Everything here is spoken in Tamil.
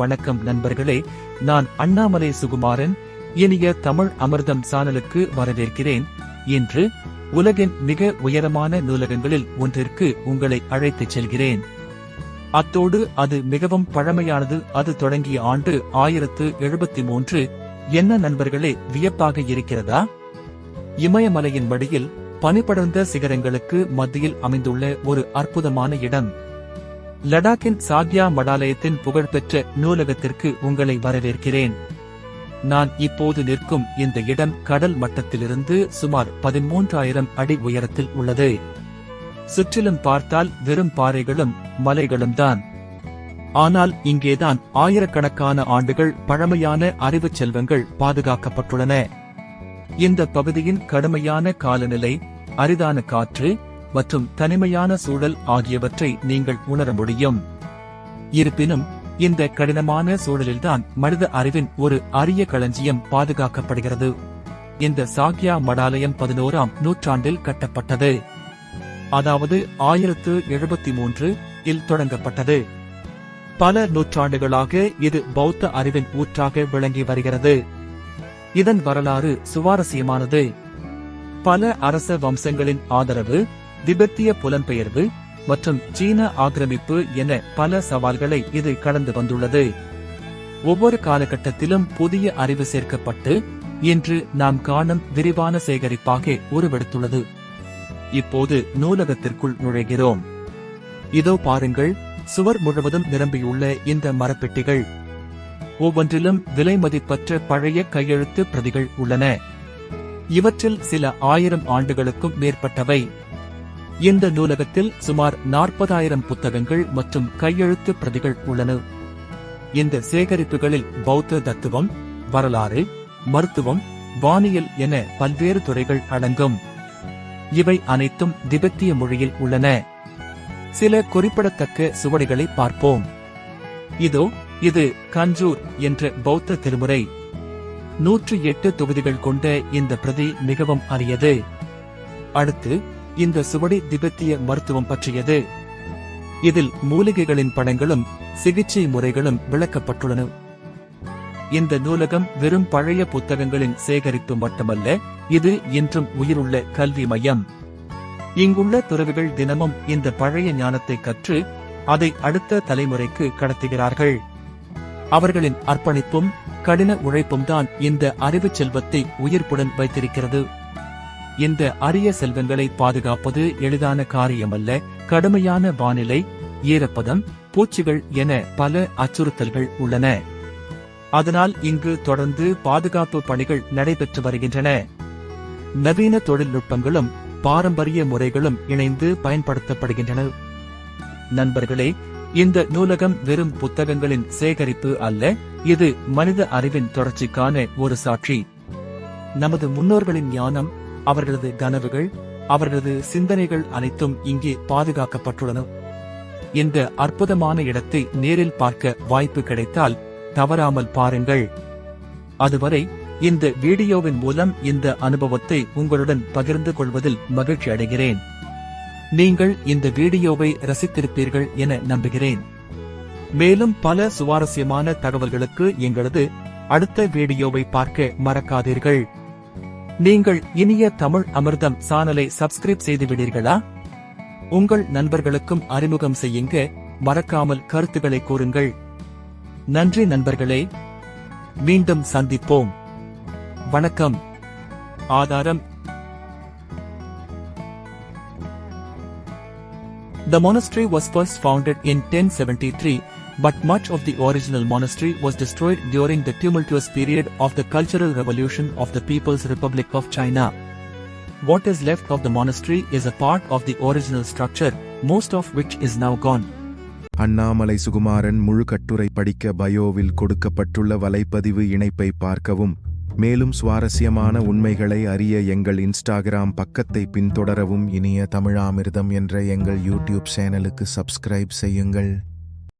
வணக்கம் நண்பர்களே. நான் அண்ணாமலை சுகுமாரன். இனிய தமிழ் அமிர்தம் சானலுக்கு வரவேற்கிறேன். இன்று உலகின் மிக உயரமான நூலகங்களில் ஒன்றிற்கு உங்களை அழைத்துச் செல்கிறேன். அத்தோடு அது மிகவும் பழமையானது. அது தொடங்கிய ஆண்டு ஆயிரத்து எழுபத்தி மூன்று. என்ன நண்பர்களே வியப்பாக இருக்கிறதா? இமயமலையின் வடியில் பனிபடர்ந்த சிகரங்களுக்கு மத்தியில் அமைந்துள்ள ஒரு அற்புதமான இடம். லடாக்கின் சாக்யா மடாலயத்தின் புகழ்பெற்ற நூலகத்திற்கு உங்களை வரவேற்கிறேன். நான் இப்போது நிற்கும் இந்த இடம் கடல் மட்டத்திலிருந்து சுமார் பதிமூன்றாயிரம் அடி உயரத்தில் உள்ளது. சுற்றிலும் பார்த்தால் வெறும் பாறைகளும் மலைகளும் தான். ஆனால் இங்கேதான் ஆயிரக்கணக்கான ஆண்டுகள் பழமையான அறிவுச் செல்வங்கள் பாதுகாக்கப்பட்டுள்ளன. இந்த பகுதியின் கடுமையான காலநிலை அரிதான காற்று மற்றும் தனிமையான சூழல் ஆகியவற்றை நீங்கள் உணர முடியும். இருப்பினும் இந்த கடினமான சூழலில்தான் மனித அறிவின் ஒரு அரிய களஞ்சியம் பாதுகாக்கப்படுகிறது. இந்த சாக்யா மடாலயம் பதினோராம் நூற்றாண்டில் கட்டப்பட்டது. அதாவது ஆயிரத்து எழுபத்தி மூன்று இல் தொடங்கப்பட்டது. பல நூற்றாண்டுகளாக இது பௌத்த அறிவின் ஊற்றாக விளங்கி வருகிறது. இதன் வரலாறு சுவாரஸ்யமானது. பல அரச வம்சங்களின் ஆதரவு திபெத்திய புலம்பெயர்வு மற்றும் சீன ஆக்கிரமிப்பு என பல சவால்களை இது கடந்து வந்துள்ளது. ஒவ்வொரு காலகட்டத்திலும் புதிய அறிவு சேர்க்கப்பட்டு இன்று நாம் காணும் விரிவான சேகரிப்பாக உருவெடுத்துள்ளது. இப்போது நூலகத்திற்குள் நுழைகிறோம். இதோ பாருங்கள் சுவர் முழுவதும் நிரம்பியுள்ள இந்த மரப்பெட்டிகள். ஒவ்வொன்றிலும் விலை மதிப்பற்ற பழைய கையெழுத்து பிரதிகள் உள்ளன. இவற்றில் சில ஆயிரம் ஆண்டுகளுக்கும் மேற்பட்டவை. இந்த நூலகத்தில் சுமார் நாற்பதாயிரம் புத்தகங்கள் மற்றும் கையெழுத்து பிரதிகள் உள்ளன. இந்த சேகரிப்புகளில் பௌத்த தத்துவம் வரலாறு மருத்துவம் வானியல் என பல்வேறு துறைகள் அடங்கும். இவை அனைத்தும் திபெத்திய மொழியில் உள்ளன. சில குறிப்பிடத்தக்க சுவடிகளை பார்ப்போம். இதோ இது கஞ்சூர் என்ற பௌத்த திருமுறை. நூற்றி எட்டு தொகுதிகள் கொண்ட இந்த பிரதி மிகவும் அரியது. அடுத்து இந்த சுவடி திபெத்திய மருத்துவம் பற்றியது. இதில் மூலிகைகளின் படங்களும் சிகிச்சை முறைகளும் விளக்கப்பட்டுள்ளன. இந்த நூலகம் வெறும் பழைய புத்தகங்களின் சேகரிப்பு மட்டுமல்ல இது இன்றும் உயிருள்ள கல்வி மையம். இங்குள்ள துறவிகள் தினமும் இந்த பழைய ஞானத்தை கற்று அதை அடுத்த தலைமுறைக்கு கடத்துகிறார்கள். அவர்களின் அர்ப்பணிப்பும் கடின உழைப்பும் தான் இந்த அறிவுச் செல்வத்தை உயிர்ப்புடன் வைத்திருக்கிறது. இந்த அரிய செல்வங்களை பாதுகாப்பது எளிதான காரியமல்ல கடுமையான வானிலை ஈரப்பதம் பூச்சிகள் என பல அச்சுறுத்தல்கள் உள்ளன. அதனால் இங்கு தொடர்ந்து பாதுகாப்பு பணிகள் நடைபெற்று வருகின்றன. நவீன தொழில்நுட்பங்களும் பாரம்பரிய முறைகளும் இணைந்து பயன்படுத்தப்படுகின்றன. நண்பர்களே இந்த நூலகம் வெறும் புத்தகங்களின் சேகரிப்பு அல்ல இது மனித அறிவின் தொடர்ச்சிக்கான ஒரு சாட்சி. நமது முன்னோர்களின் ஞானம் அவர்களது கனவுகள் அவர்களது சிந்தனைகள் அனைத்தும் இங்கே பாதுகாக்கப்பட்டுள்ளன. இந்த அற்புதமான இடத்தை நேரில் பார்க்க வாய்ப்பு கிடைத்தால் தவறாமல் பாருங்கள். அதுவரை இந்த வீடியோவின் மூலம் இந்த அனுபவத்தை உங்களுடன் பகிர்ந்து கொள்வதில் மகிழ்ச்சி அடைகிறேன். நீங்கள் இந்த வீடியோவை ரசித்திருப்பீர்கள் என நம்புகிறேன். மேலும் பல சுவாரஸ்யமான தகவல்களுக்கு எங்களது அடுத்த வீடியோவை பார்க்க மறக்காதீர்கள். நீங்கள் இனிய தமிழ் அமிர்தம் சானலை சப்ஸ்கிரைப் செய்து விடீர்களா உங்கள் நண்பர்களுக்கும் அறிமுகம் செய்யுங்க. மறக்காமல் கருத்துக்களை கூறுங்கள். நன்றி நண்பர்களே. மீண்டும் சந்திப்போம். வணக்கம். ஆதாரம். The monastery was first founded in 1073, but much of the original monastery was destroyed during the tumultuous period of the Cultural Revolution of the People's Republic of China. What is left of the monastery is a part of the original structure, most of which is now gone. Annamalai Sukumaran முழு கட்டுரை படிக்க பயோவில் கொடுக்கப்பட்டுள்ள வலைப்பதிவு இணைப்பை பார்க்கவும் மேலும் சுவாரஸ்யமான உண்மைகளை அறிய எங்கள் இன்ஸ்டாகிராம் பக்கத்தை பின்தொடரவும் இனிய தமிழாமிர்தம் என்ற எங்கள் யூடியூப் சேனலுக்கு சப்ஸ்கிரைப் செய்யுங்கள்